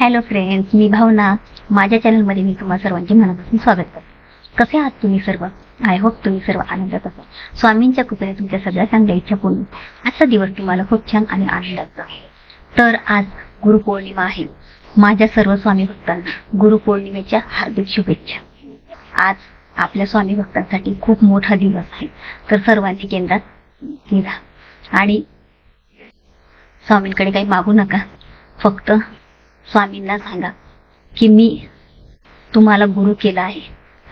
Hello friends मी भावना. माझ्या चॅनलमध्ये मी तुम्हा सर्वांचे मनापासून स्वागत करते. कसे आहात तुम्ही सर्व? आय होप तुम्ही सर्व आनंदात असाल. स्वामींच्या कृपेने तुमच्या सगळ्या चांगल्या इच्छा पूर्ण आजचा दिवस तुम्हाला खूप छान आणि आनंदाचा तर आज गुरुपौर्णिमा आहे. माझ्या सर्व स्वामी भक्तांना गुरुपौर्णिमेच्या हार्दिक शुभेच्छा. आज आपल्या स्वामी भक्तांसाठी खूप मोठा दिवस आहे. तर सर्वांनी केंद्रात निघा. आणि स्वामींकडे काही मागू नका. फक्त स्वामींना सांगा की मी तुम्हाला गुरु केला आहे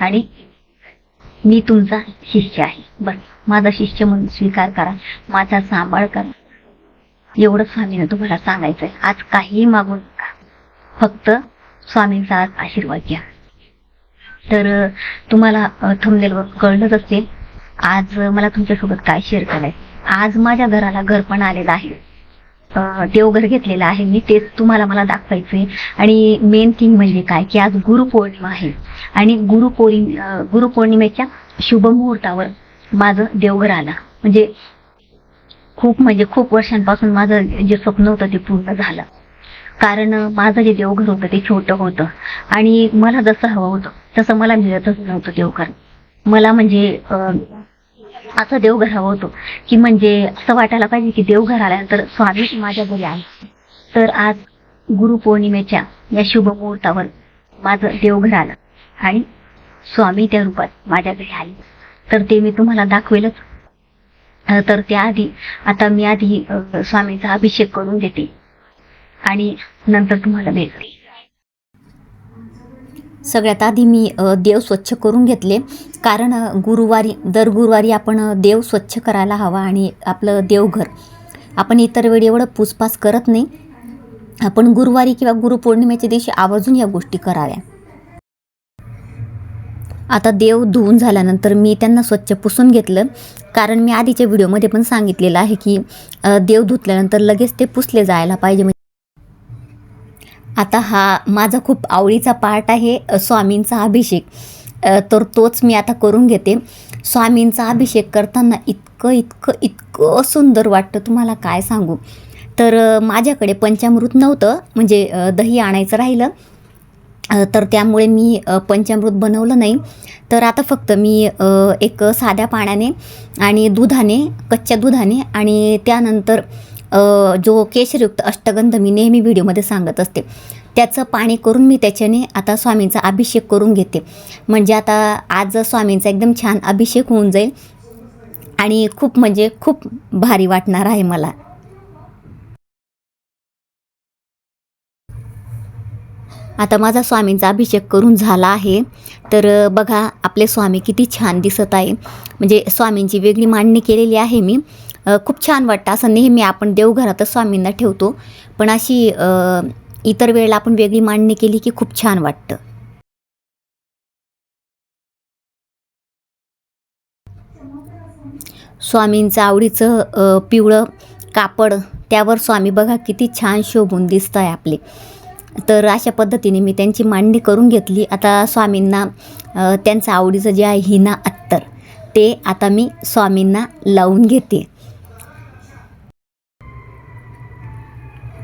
आणि मी तुमचा शिष्य आहे. बस माझा शिष्य म्हणून स्वीकार करा माझा सांभाळ करा. एवढं स्वामीनं तुम्हाला सांगायचंय. आज काहीही मागू नका. फक्त स्वामींचा आज आशीर्वाद घ्या. तर तुम्हाला थंबनेलवर कळलंच असेल आज मला तुमच्यासोबत काय शेअर करायचं आज माझ्या घराला घर पण आलेलं आहे. देवघर घेतलेलं आहे. मी तेच तुम्हाला मला दाखवायचंय. आणि मेन थिंग म्हणजे काय? की आज गुरुपौर्णिमा आहे. आणि गुरुपौर्णि गुरुपौर्णिमेच्या शुभ मुहूर्तावर माझं देवघर आलं. म्हणजे खूप म्हणजे खूप वर्षांपासून माझं जे स्वप्न होतं ते पूर्ण झालं. कारण माझं जे देवघर होतं ते छोटं होतं. आणि मला जसं हवं होतं तसं मला मिळतच नव्हतं देवघर. मला म्हणजे असं देवघर हवं होतं. की म्हणजे असं वाटायला पाहिजे की देवघर आल्यानंतर स्वामी माझ्या घरी आहे तर आज गुरुपौर्णिमेच्या या शुभ मुहूर्तावर माझं देवघर आलं आणि स्वामी त्या रूपात माझ्या घरी आले. तर ते मी तुम्हाला दाखवेलच. तर त्याआधी आता मी आधी स्वामीचा अभिषेक करून देते. आणि नंतर तुम्हाला भेटते. सगळ्यात आधी मी देव स्वच्छ करून घेतले. कारण गुरुवारी दर गुरुवारी आपण देव स्वच्छ करायला हवा आणि आपलं देवघर. आपण इतर वेळी एवढं पुसपास करत नाही. आपण गुरुवारी किंवा गुरुपौर्णिमेच्या दिवशी आवर्जून या गोष्टी कराव्या. आता देव धुवून झाल्यानंतर मी त्यांना स्वच्छ पुसून घेतलं. कारण मी आधीच्या व्हिडिओमध्ये पण सांगितलेलं आहे की देव धुतल्यानंतर लगेच ते पुसले जायला पाहिजे. म्हणजे आता हा माझा खूप आवडीचा पार्ट आहे स्वामींचा अभिषेक. तर तोच मी आता करून घेते. स्वामींचा अभिषेक करताना इतकं इतकं इतकं सुंदर वाटतं. तुम्हाला काय सांगू? तर माझ्याकडे पंचामृत नव्हतं म्हणजे दही आणायचं राहिलं. तर त्यामुळे मी पंचामृत बनवलं नाही. तर आता फक्त मी एक साध्या पाण्याने आणि दुधाने कच्च्या दुधाने आणि त्यानंतर जो केशरयुक्त अष्टगंध मी नेहमी व्हिडिओमध्ये सांगत असते. त्याचं पाणी करून मी त्याच्याने आता स्वामींचा अभिषेक करून घेते. म्हणजे आता आज स्वामींचा एकदम छान अभिषेक होऊन जाईल. आणि खूप म्हणजे खूप भारी वाटणार आहे मला. आता माझा स्वामींचा अभिषेक करून झाला आहे. तर बघा आपले स्वामी किती छान दिसत आहे. म्हणजे स्वामींची वेगळी मांडणी केलेली आहे मी. खूप छान वाटतं. असं नेहमी आपण देवघरातच स्वामींना ठेवतो. पण अशी इतर वेळेला आपण वेगळी मांडणी केली की खूप छान वाटतं. स्वामींचं आवडीचं पिवळं कापड त्यावर स्वामी बघा किती छान शोभून दिसत आहे आपले. तर अशा पद्धतीने मी त्यांची मांडणी करून घेतली. आता स्वामींना त्यांचं आवडीचं जे आहे हिना अत्तर ते आता मी स्वामींना लावून घेते.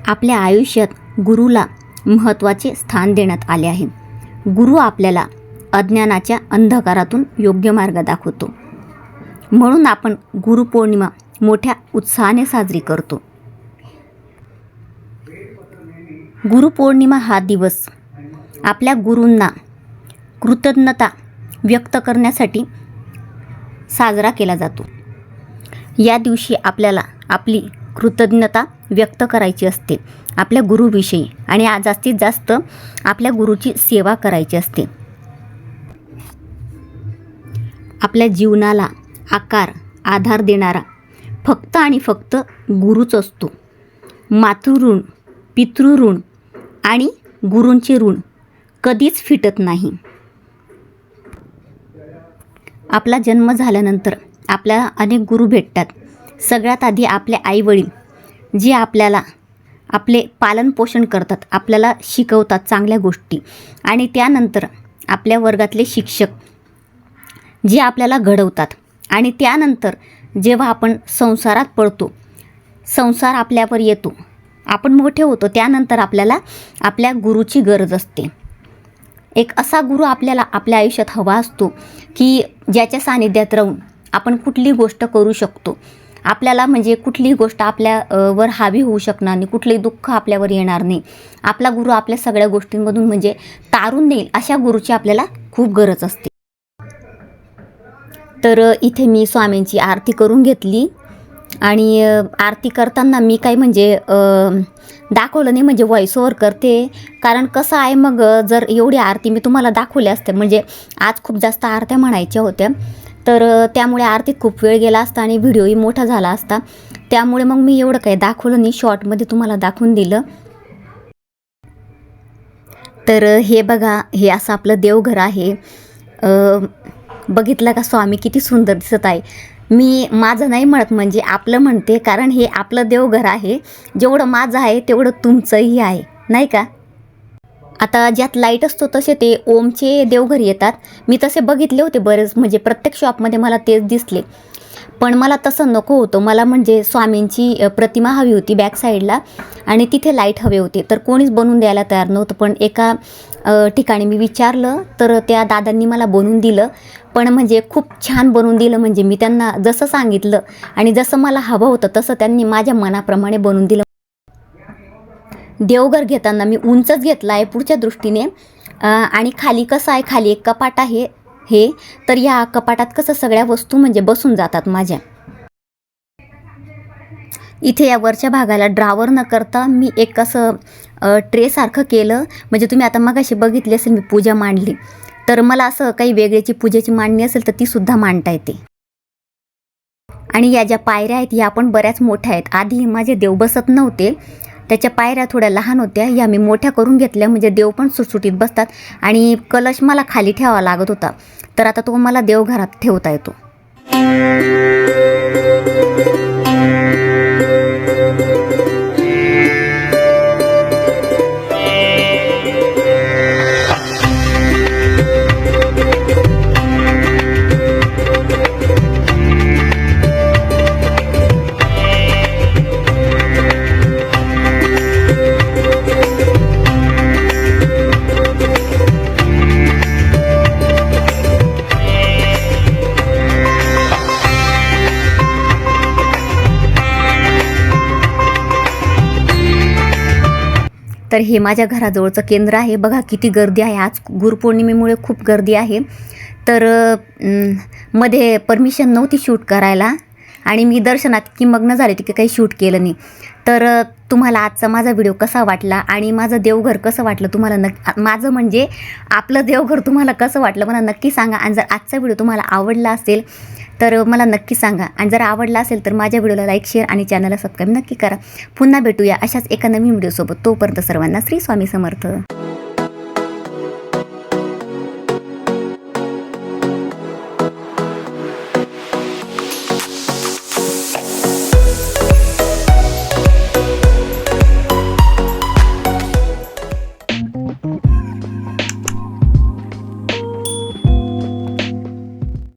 आपल्या आयुष्यात गुरुला महत्त्वाचे स्थान देण्यात आले आहे. गुरु आपल्याला अज्ञानाच्या अंधकारातून योग्य मार्ग दाखवतो. म्हणून आपण गुरुपौर्णिमा मोठ्या उत्साहाने साजरी करतो. गुरुपौर्णिमा हा दिवस आपल्या गुरूंना कृतज्ञता व्यक्त करण्यासाठी साजरा केला जातो. या दिवशी आपल्याला आपली कृतज्ञता व्यक्त करायची असते. आपल्या गुरुविषयी आणि जास्तीत जास्त आपल्या गुरुची सेवा करायची असते. आपल्या जीवनाला आकार आधार देणारा फक्त आणि फक्त गुरुच असतो. मातृऋण पितृऋण आणि गुरूंचे ऋण कधीच फिटत नाही. आपला जन्म झाल्यानंतर आपल्याला अनेक गुरु भेटतात. सगळ्यात आधी आपले आईवडील जे आपल्याला आपले पालनपोषण करतात आपल्याला शिकवतात चांगल्या गोष्टी. आणि त्यानंतर आपल्या वर्गातले शिक्षक जे आपल्याला घडवतात. आणि त्यानंतर जेव्हा आपण संसारात पडतो संसार आपल्यावर येतो आपण मोठे होतो त्यानंतर आपल्याला आपल्या गुरुची गरज असते. एक असा गुरु आपल्याला आपल्या आयुष्यात हवा असतो की ज्याच्या सानिध्यात राहून आपण कुठली गोष्ट करू शकतो. आपल्याला म्हणजे कुठलीही गोष्ट आपल्या वर हावी होऊ शकणार नाही कुठलंही दुःख आपल्यावर येणार नाही. आपला गुरु आपल्या सगळ्या गोष्टींमधून म्हणजे तारून देईल अशा गुरुची आपल्याला खूप गरज असते. तर इथे मी स्वामींची आरती करून घेतली आणि आरती करताना मी काय म्हणजे दाखवलं नाही म्हणजे व्हॉइस ओव्हर करते. कारण कसं आहे मग जर एवढी आरती मी तुम्हाला दाखवल्या असते म्हणजे आज खूप जास्त आरत्या म्हणायच्या होत्या. तर त्यामुळे आरतीत खूप वेळ गेला असता आणि व्हिडिओही मोठा झाला असता. त्यामुळे मग मी एवढं काही दाखवलं नाही. शॉर्टमध्ये तुम्हाला दाखवून दिलं. तर हे बघा हे असं आपलं देवघर आहे. बघितलं का स्वामी? किती सुंदर दिसत आहे. मी माझं नाही म्हणत म्हणजे आपलं म्हणते कारण हे आपलं देवघर आहे. जेवढं माझं आहे तेवढं तुमचंही आहे. नाही का? आता ज्यात लाइट असतो तसे ते ओमचे देवघर येतात. मी तसे बघितले होते बरेच म्हणजे प्रत्येक शॉपमध्ये मला तेच दिसले. पण मला तसं नको होतं. मला म्हणजे स्वामींची प्रतिमा हवी होती बॅक साईडला आणि तिथे लाइट हवे होते. तर कोणीच बनवून द्यायला तयार नव्हतं. पण एका ठिकाणी मी विचारलं तर त्या दादांनी मला बनवून दिलं. पण म्हणजे खूप छान बनवून दिलं. म्हणजे मी त्यांना जसं सांगितलं आणि जसं मला हवं होतं तसं त्यांनी माझ्या मनाप्रमाणे बनवून दिलं. देवघर घेताना मी उंचच घेतला आहे पुढच्या दृष्टीने. आणि खाली कसं आहे? खाली एक कपाट आहे. हे तर या कपाटात कसं सगळ्या वस्तू म्हणजे बसून जातात माझ्या. इथे या वरच्या भागाला ड्रावर न करता मी एक असं ट्रेसारखं केलं. म्हणजे तुम्ही आता मगाशी बघितली असेल मी पूजा मांडली. तर मला असं काही वेगळ्याची पूजेची मांडणी असेल तर ती सुद्धा मांडता येते. आणि या ज्या पायऱ्या आहेत या पण बऱ्याच मोठ्या आहेत. आधी माझे देव बसत नव्हते. त्याच्या पायऱ्या थोड्या लहान होत्या. या मी मोठ्या करून घेतल्या. म्हणजे देव पण सुटसुटीत बसतात. आणि कलश मला खाली ठेवावा लागत होता. तर आता तो मला देवघरात ठेवता येतो. तर हे माझ्या घराजवळचं केंद्र आहे. बघा किती गर्दी आहे. आज गुरुपौर्णिमेमुळे खूप गर्दी आहे. तर मध्ये परमिशन नव्हती शूट करायला. आणि मी दर्शनात की मग्न झाले की काही शूट केलं नाही. तर तुम्हाला आजचा माझा व्हिडिओ कसा वाटला? आणि माझं देवघर कसं वाटलं तुम्हाला नक्की माझं म्हणजे आपलं देवघर तुम्हाला कसं वाटलं? मला नक्की सांगा. आणि जर आजचा व्हिडिओ तुम्हाला आवडला असेल तर मला नक्की सांगा. आणि जर आवडला असेल तर माझ्या व्हिडिओला लाईक शेअर आणि चॅनलला सबस्क्राईब नक्की करा. पुन्हा भेटूया अशाच एका नवीन व्हिडिओसोबत. तोपर्यंत सर्वांना श्री स्वामी समर्थ.